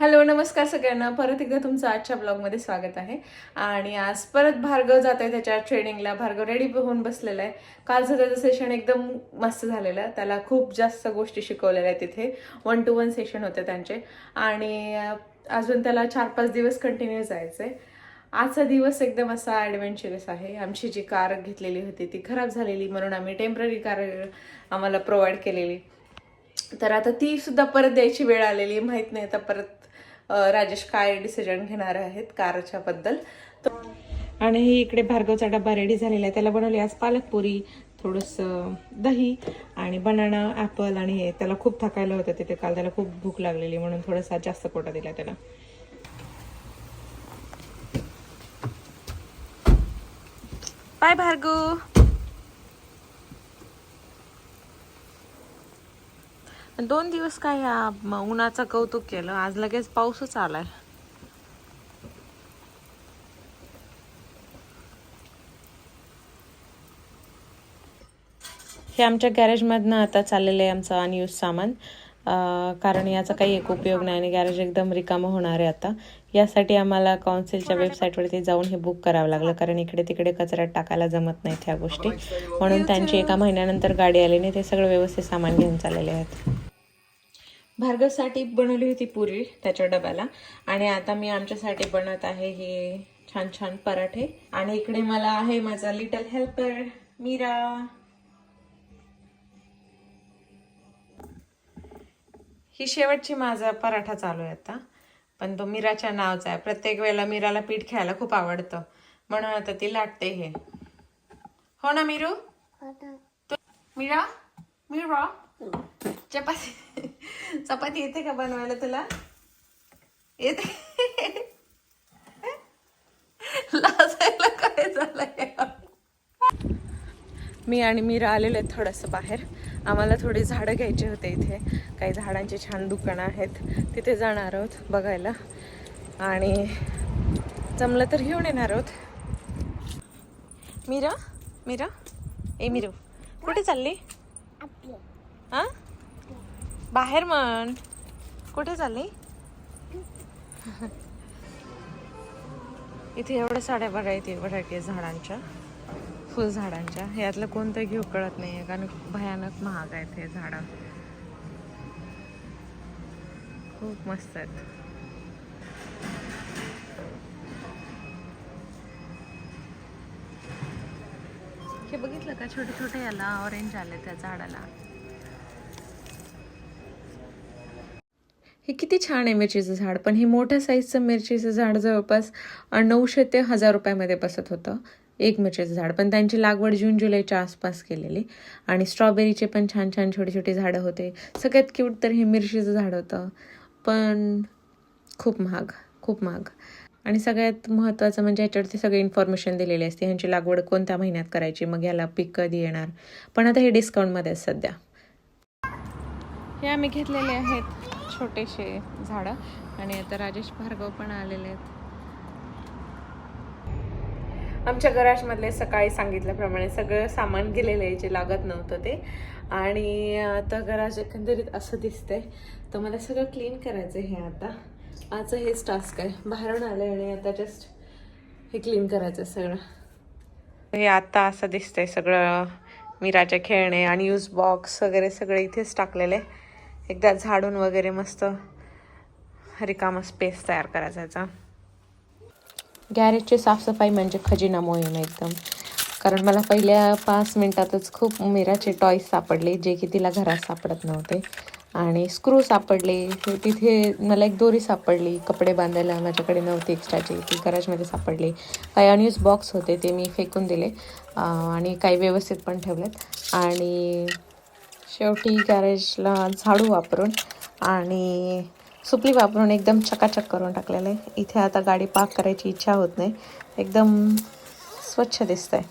Hello नमस्कार सगळ्यांना. परत एकदा तुमचं आजच्या ब्लॉगमध्ये स्वागत आहे. आणि आज परत भार्गव जात आहे त्याच्या ट्रेनिंगला. भार्गव रेडी होऊन बसलेला आहे. कालचं त्याचं सेशन एकदम मस्त झालेलं. आहे त्याला खूप जास्त गोष्टी शिकवलेल्या आहेत तिथे. वन टू वन सेशन होते त्यांचे. आणि अजून त्याला चार पाच दिवस कंटिन्यू जायचं आहे आजचा दिवस एकदम असा ॲडव्हेंचरस आहे. आमची जी कार घेतलेली होती ती खराब झालेली म्हणून आम्ही टेंपररी कार आम्हाला प्रोव्हाइड केलेली. तर आता ती सुद्धा परत द्यायची वेळ आलेली. माहीत नाही आता परत राजेश काय डिसिजन घेणार आहेत कारच्या बद्दल? आणि ही इकडे भार्गवचा डब्बा रेडी झालेला आहे. त्याला बनवली आज पालकपुरी थोडंसं दही आणि बनाना ॲपल आणि हे. त्याला खूप थकायला होतं तिथे. काल त्याला खूप भूक लागलेली म्हणून थोडासा जास्त कोटा दिला त्याला बाय भार्गव. दोन दिवस काय म- उन्हाचं कौतुक केलं. आज लगेच पाऊसच आलाय. हे आमच्या गॅरेजमधनं आता चाललेलं आहे आमचं अनयूज सामान. कारण याचा काही एक उपयोग नाही आणि गॅरेज एकदम रिकामं होणार आहे आता. यासाठी आम्हाला कौन्सिलच्या वेबसाईटवरती जाऊन हे बुक करावं लागलं कारण इकडे तिकडे कचऱ्यात टाकायला जमत नाहीत ह्या गोष्टी. म्हणून त्यांची एका महिन्यानंतर गाडी आली नाही ते सगळं व्यवस्थित सामान घेऊन चाललेले आहेत. भार्गवसाठी बनवली होती पुरी त्याच्या डब्याला. आणि आता मी आमच्यासाठी बनवत आहे हे छान छान पराठे. आणि इकडे मला आहे माझा लिटल हेल्पर मीरा. ही शेवटची माझा पराठा चालू आहे आता. पण तो मीराच्या नावचा आहे. प्रत्येक वेळेला मीराला पीठ खायला खूप आवडतं. म्हणून आता ती लाटते हे. हो ना मीरू? तू- मीरा? मीरा? चपाती. चपाती येते का बनवायला तुला? येते. लाजायला काय झालंय? मी आणि मीरा आलेलो आहेत थोडंसं बाहेर. आम्हाला थोडी झाडं घ्यायची होते इथे. काही झाडांची छान दुकानं आहेत. तिथे जाणार आहोत बघायला. आणि जमलं तर घेऊन येणार आहोत. मीरा? मीरा? ए मीरू. कुठे चालली? हा? बाहेर म्हण. कुठे चालली? इथे एवढ्या साड्या बघा इथे व्हरायटी झाडांच्या फुल झाडांच्या. यातलं कोणतं घेऊ कळत नाही कारण भयानक महाग आहेत हे झाडं. खूप मस्त आहेत. हे बघितलं का? छोटे छोटे याला ऑरेंज आले त्या झाडाला. हे किती छान आहे मिरचीचं झाड. पण हे मोठ्या साईजचं मिरचीचं झाड जवळपास नऊशे ते हजार रुपयामध्ये बसत होतं. एक मिरचीचं झाड. पण त्यांची लागवड जून जुलैच्या आसपास केलेली. आणि स्ट्रॉबेरीचे पण छान छान छोटी छोटी झाडं होते. सगळ्यात क्यूट तर हे मिरचीचं झाड होतं. पण खूप महाग खूप महाग. आणि सगळ्यात महत्त्वाचं म्हणजे याच्यावरती सगळी इन्फॉर्मेशन दिलेली असते. ह्यांची लागवड कोणत्या महिन्यात करायची? मग ह्याला पीक कधी येणार? पण आता हे डिस्काउंटमध्ये सध्या. हे आम्ही घेतलेले आहेत. छोटेसे झाडं. आणि आता राजेश भार्गव पण आलेले आहेत. आमच्या गराजमधले सकाळी सांगितल्याप्रमाणे सगळं सामान गेलेलं आहे जे लागत नव्हतं ते. आणि आता गराज एकंदरीत असं दिसतंय. तर मला सगळं क्लीन करायचं हे आता. आजचं हेच टास्क आहे. बाहेरून आलं आहे आणि आता जस्ट हे क्लीन करायचं आहे सगळं. हे आता असं दिसतंय सगळं. मीराचे खेळणे आणि यूज बॉक्स वगैरे सगळे इथेच टाकलेले. एकदा झाडून वगैरे मस्त रिकामा स्पेस तयार करायचा. याचा गॅरेजची साफसफाई म्हणजे खजिना मोहीम एकदम. कारण मला पहिल्या पाच मिनटातच खूप मिराचे टॉईस सापडले जे की तिला घरात सापडत नव्हते. आणि स्क्रू सापडले तिथे मला एक दोरी सापडली कपडे बांधायला माझ्याकडे नव्हती एक्स्ट्राची ती गॅरेजमध्ये सापडली. काही अनयूज बॉक्स होते ते मी फेकून दिले. आणि काही व्यवस्थित पण ठेवलेत. आणि शेवटी गॅरेजला झाडू वापरून आणि सुपली वापरून एकदम चकाचक करून टाकलेलं आहे. इथे आता गाडी पार्क करायची इच्छा होत नाही. एकदम स्वच्छ दिसतंय.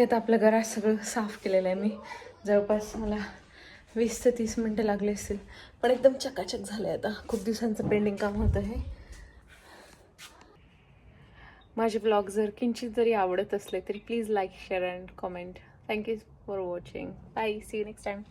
हे आता आपलं घरात सगळं साफ केलेलं आहे मी. जवळपास मला वीस ते तीस मिनटं लागले असतील. पण एकदम चकाचक झालं आहे आता. खूप दिवसांचं पेंडिंग काम होतं हे. माझे ब्लॉग जर किंचित जरी आवडत असले तरी please like share and comment thank you for watching bye see you next time